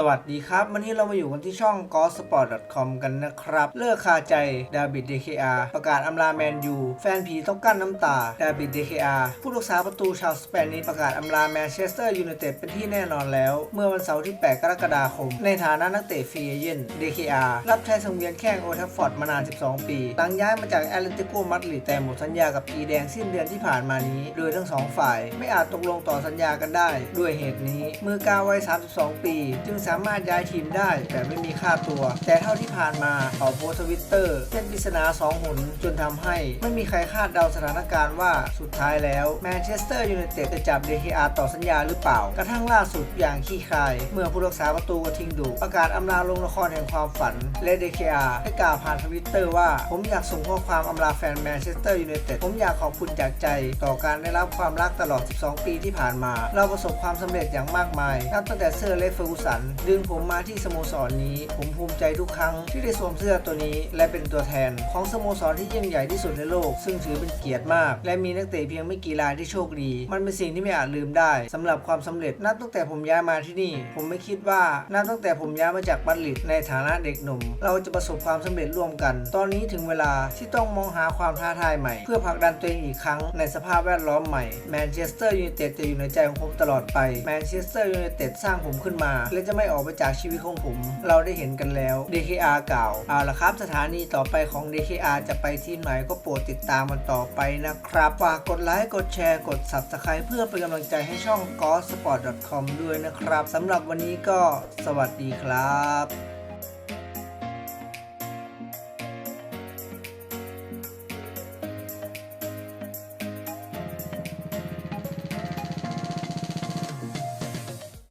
สวัสดีครับ วันนี้เรามาอยู่กันที่ช่อง g o s p o r t c o m กันนะครับ เลิกคาใจดาบิด DKR ประกาศอำลาแมนยูแฟนผีต้องกั้นน้ำตาดาบิด DKR ผู้รักษาประตูชาวสเปนนี้ประกาศอำลาแมนเชสเตอร์ยูไนเต็ดเป็นที่แน่นอนแล้ว เมื่อวันเสาร์ที่ 8 กรกฎาคม ในฐานะนักเตะฟรีเอเย่น DKR รับใช้สังเวียนแข้งโอทัฟฟอร์ดมานาน 12 ปี หลังย้ายมาจากแอตเลติโกมาดริดแต่หมดสัญญากับปีแดงสิ้นเดือนที่ผ่านมานี้ โดยทั้งสองฝ่าย ไม่อาจตกลงต่อสัญญากันได้ ด้วยเหตุนี้มือกาววัย 32 ปี จึงสามารถย้ายทีมได้ แต่ไม่มีค่าตัว แต่เท่าที่ผ่านมาเขาโพสต์ทวิตเตอร์เป็นปริศนาสองหนจนทำให้ ไม่มีใครคาดเดาสถานการณ์ว่าสุดท้ายแล้วแมนเชสเตอร์ยูไนเต็ดจะจับ DKR ต่อสัญญาหรือเปล่า กระทั่งล่าสุดอย่างขี้คาย เมื่อผู้รักษาประตูกระทิงดุประกาศอำลาลงละครแห่งความฝันและ DKR ได้กล่าวผ่านทวิตเตอร์ว่า ผมอยากส่งข้อความอำลาแฟนแมนเชสเตอร์ยูไนเต็ดผมอยากขอบคุณจากใจ ต่อการได้รับความรักตลอด 12 ปีที่ผ่านมา เราประสบความสำเร็จอย่างมากมายนับตั้งแต่เสื้อเล็กเฟอร์กูสันดึงผมมาที่สโมสรนี้ ผมภูมิใจทุกครั้งที่ได้สวมเสื้อตัวนี้ และเป็นตัวแทน ของสโมสรที่ยิ่งใหญ่ที่สุดในโลก ซึ่งถือเป็นเกียรติมาก และมีนักเตะเพียงไม่กี่รายที่โชคดี มันเป็นสิ่งที่ไม่อาจลืมได้สำหรับความสำเร็จนับตั้งแต่ผมย้ายมาที่นี่ ผมไม่คิดว่านับตั้งแต่ผมย้ายมาจากบัตลิดในฐานะเด็กหนุ่ม เราจะประสบความสำเร็จร่วมกัน ตอนนี้ถึงเวลาที่ต้องมองหาความท้าทายใหม่ เพื่อผลักดันตัวเองอีกครั้งในสภาพแวดล้อมใหม่แมนเชสเตอร์ยูไนเต็ดจะอยู่ในใจของผมตลอดไปแมนเชสเตอร์ยูไนเต็ดสร้างผมขึ้นมาและจะไม่ออกไปจากชีวิตของผม เราได้เห็นกันแล้ว DKR กล่าวเอาละครับ สถานีต่อไปของ DKR จะไปที่ไหนก็โปรดติดตามมันต่อไปนะครับฝากกดไลค์กดแชร์กด Subscribe เพื่อเป็นกำลังใจให้ช่อง g o s p o r t c o m ด้วยนะครับสำหรับวันนี้ก็สวัสดีครับ